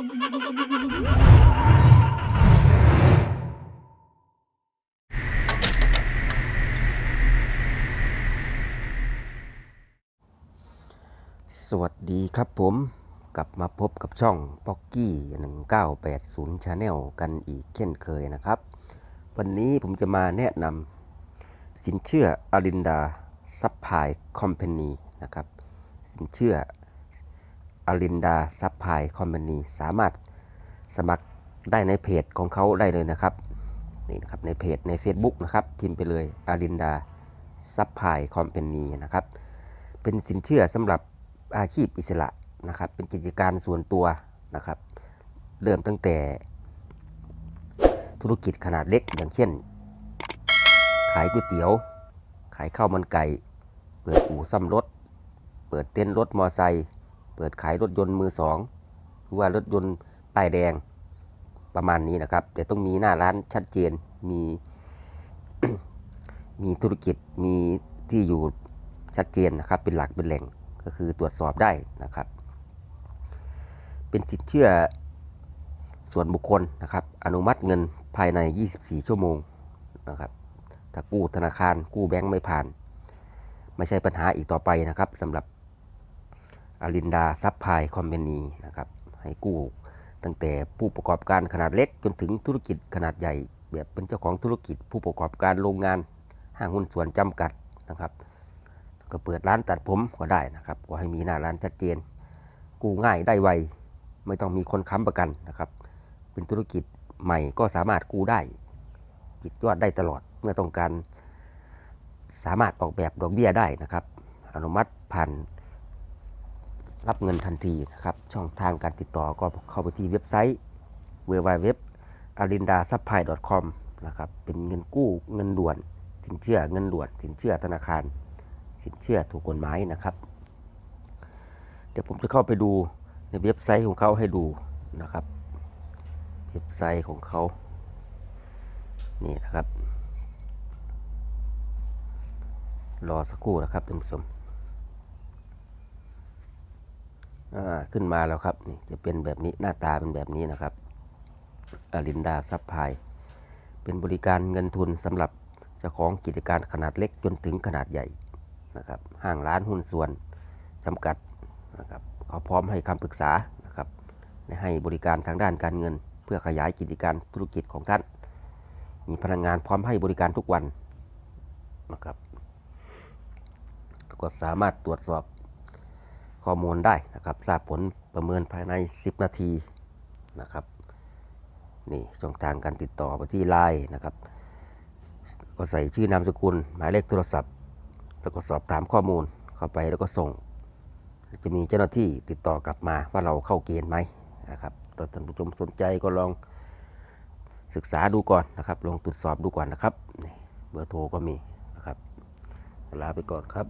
สวัสดีครับผมกลับมาพบกับช่องป๊อกกี้ 1980 Channel กันอีกเช่นเคยนะครับ วันนี้ผมจะมาแนะนำสินเชื่ออารินดาซัพพลายคอมเพนีนะครับ สินเชื่อ อารินดาซัพพลายคอมพานีสามารถสมัครได้ในเพจของเขาได้เลยนะครับนี่นะครับในเพจใน Facebook นะครับพิมพ์ไปเลยอารินดาซัพพลายคอมพานีนะครับเป็นสินเชื่อสำหรับอาชีพอิสระนะครับเป็นกิจการส่วนตัวนะครับ เริ่มตั้งแต่ธุรกิจขนาดเล็กอย่างเช่น ขายก๋วยเตี๋ยว ขายข้าวมันไก่ เปิดอู่ซ่อมรถ เปิดเต้นรถมอไซค์ ปิดขายรถยนต์มือสองหรือว่ารถยนต์ป้ายแดงประมาณนี้นะครับ แต่ต้องมีหน้าร้านชัดเจนมีมีธุรกิจมีที่อยู่ชัดเจนนะครับ เป็นหลักเป็นแหล่งก็คือตรวจสอบได้นะครับ เป็นสินเชื่อส่วนบุคคลนะครับ อนุมัติเงินภายใน 24 ชั่วโมงนะครับถ้ากู้ธนาคารกู้แบงก์ไม่ผ่าน ไม่ใช่ปัญหาอีกต่อไปนะครับสำหรับ อารินดาซับพลายคอมเมนีนะครับให้กู้ตั้งแต่ผู้ประกอบการขนาดเล็กจนถึงธุรกิจขนาดใหญ่ แบบเป็นเจ้าของธุรกิจ ผู้ประกอบการโรงงานห้างหุ้นส่วนจำกัดนะครับก็เปิดร้านตัดผมก็ได้นะครับก็ให้มีหน้าร้านชัดเจน กู้ง่ายได้ไวไม่ต้องมีคนค้ำประกันนะครับ เป็นธุรกิจใหม่ก็สามารถกู้ได้ปิดยอดได้ตลอดเมื่อต้องการสามารถออกแบบดอกเบี้ยได้นะครับ อนุมัติผ่าน รับเงินทันทีนะครับ ช่องทางการติดต่อก็เข้าไปที่เว็บไซต์ www arinda supply com นะครับ เป็นเงินกู้เงินด่วน สินเชื่อเงินด่วน สินเชื่อธนาคาร สินเชื่อถูกกฎหมายนะครับ เดี๋ยวผมจะเข้าไปดูในเว็บไซต์ของเขาให้ดูนะครับ เว็บไซต์ของเขานี่นะครับ รอสักครู่นะครับท่านผู้ชมอ่า ขึ้นมาแล้วครับนี่จะเป็นแบบนี้หน้าตาเป็นแบบนี้นะครับอารินดาซับพายเป็นบริการเงินทุนสำหรับเจ้าของกิจการขนาดเล็กจนถึงขนาดใหญ่นะครับห้างร้านหุ้นส่วนจำกัดนะครับเขาพร้อมให้คำปรึกษานะครับให้บริการทางด้านการเงิน เพื่อขยายกิจการธุรกิจของท่าน มีพนักงานพร้อมให้บริการทุกวันนะครับก็สามารถตรวจสอบ ข้อมูลได้นะครับทราบผลประเมินภายใน 10 นาทีนะครับนี่ช่องทางการติดต่อไปที่ไลน์นะครับก็ใส่ชื่อนามสกุล หมายเลขโทรศัพท์ แล้วก็สอบถามข้อมูลเข้าไปแล้วก็ส่ง จะมีเจ้าหน้าที่ติดต่อกลับมาว่าเราเข้าเกณฑ์ไหมนะครับถ้าท่านผู้ชมสนใจก็ลองศึกษาดูก่อนนะครับ ลองตรวจสอบดูก่อนนะครับ เบอร์โทรก็มีนะครับลาไปก่อนครับ